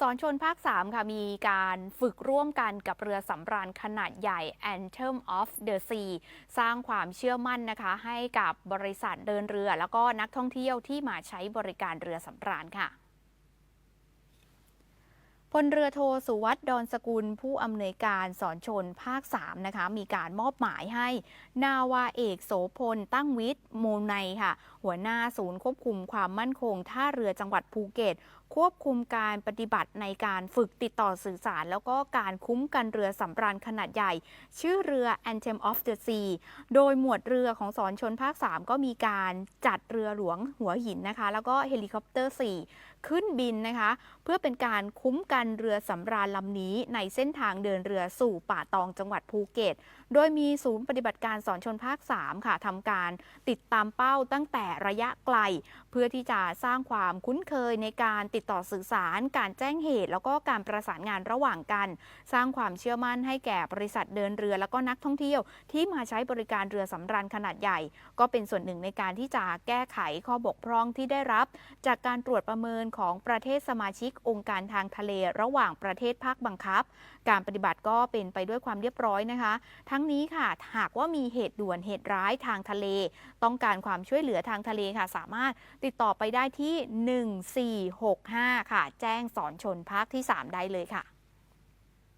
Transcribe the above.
สอนชนภาค 3 ค่ะ มีการฝึกร่วมกันกับเรือสำราญขนาดใหญ่ Anthem of the Sea สร้างความเชื่อมั่นนะคะ ให้กับบริษัทเดินเรือ แล้วก็นักท่องเที่ยวที่มาใช้บริการเรือสำราญค่ะ พลเรือโทสุวัตดอนสกุล ผู้อำนวยการสอนชนภาค 3 นะคะ มีการมอบหมายให้ นาวาเอกโสพล ตั้งวิทย์โมไนค่ะ หัวหน้าศูนย์ควบคุมความมั่นคง ท่าเรือจังหวัดภูเก็ต ควบคุมการปฏิบัติในการฝึกติดต่อสื่อสาร แล้วก็การคุ้มกันเรือสำราญขนาดใหญ่ ชื่อเรือ Anthem of the Sea โดยหมวดเรือของสอนชนภาค 3 ก็มีการจัดเรือหลวงหัวหินนะคะ แล้วก็เฮลิคอปเตอร์ 4 ขึ้นบินนะคะ เพื่อเป็นการคุ้มกันนเรือสำราญลำนี้ในเส้นทางเดินเรือสู่ป่าตองจังหวัดภูเก็ต โดยมีศูนย์ปฏิบัติการสอนชนภาค 3 ค่ะทำการติดตามเป้าตั้งแต่ระยะไกล เพื่อที่จะสร้างความคุ้นเคยในการติดต่อสื่อสาร การแจ้งเหตุ แล้วก็การประสานงานระหว่างกัน สร้างความเชื่อมั่นให้แก่บริษัทเดินเรือ แล้วก็นักท่องเที่ยวที่มาใช้บริการเรือสำราญขนาดใหญ่ ก็เป็นส่วนหนึ่งในการที่จะแก้ไขข้อบกพร่องที่ได้รับ จากการตรวจประเมินของประเทศสมาชิกองค์การทางทะเลระหว่างประเทศภาคบังคับ การปฏิบัติก็เป็นไปด้วยความเรียบร้อยนะคะ ทั้งนี้ค่ะหากว่ามีเหตุด่วนเหตุร้ายทางทะเล ต้องการความช่วยเหลือทางทะเลค่ะ สามารถติดต่อไปได้ที่ 1465 ค่ะ แจ้งสอนชนภาคที่ 3 ได้เลยค่ะ